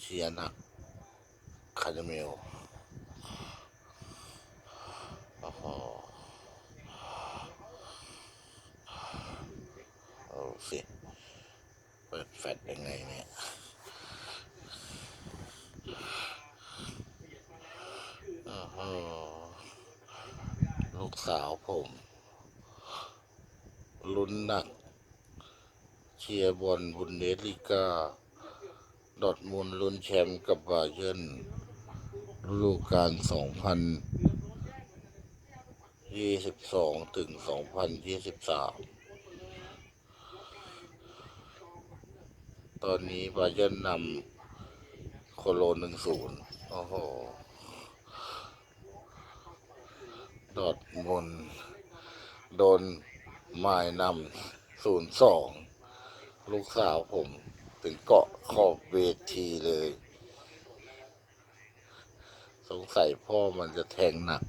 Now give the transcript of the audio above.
เชียร์หนักคาร์เมลโอ้โหเอาสิเปิดแฟลชยังไงเนี่ยโอ้โหลูกสาวผมลุ้นหนัก เชียร์บอลบุนเดสลิก้า ดอทมุนด์ลุ้นแชมป์กับบาเยิร์นฤดูกาล2022 ถึง 2023 ตอนนี้บาเยิร์นนำโคโลน1-0 โอ้โห ดอทมุนด์โดนหมายนำศูนย์สองลูกสาวผมถึงเกาะ ขอบเวทีเลย สงสัยพ่อมันจะแทงหนัก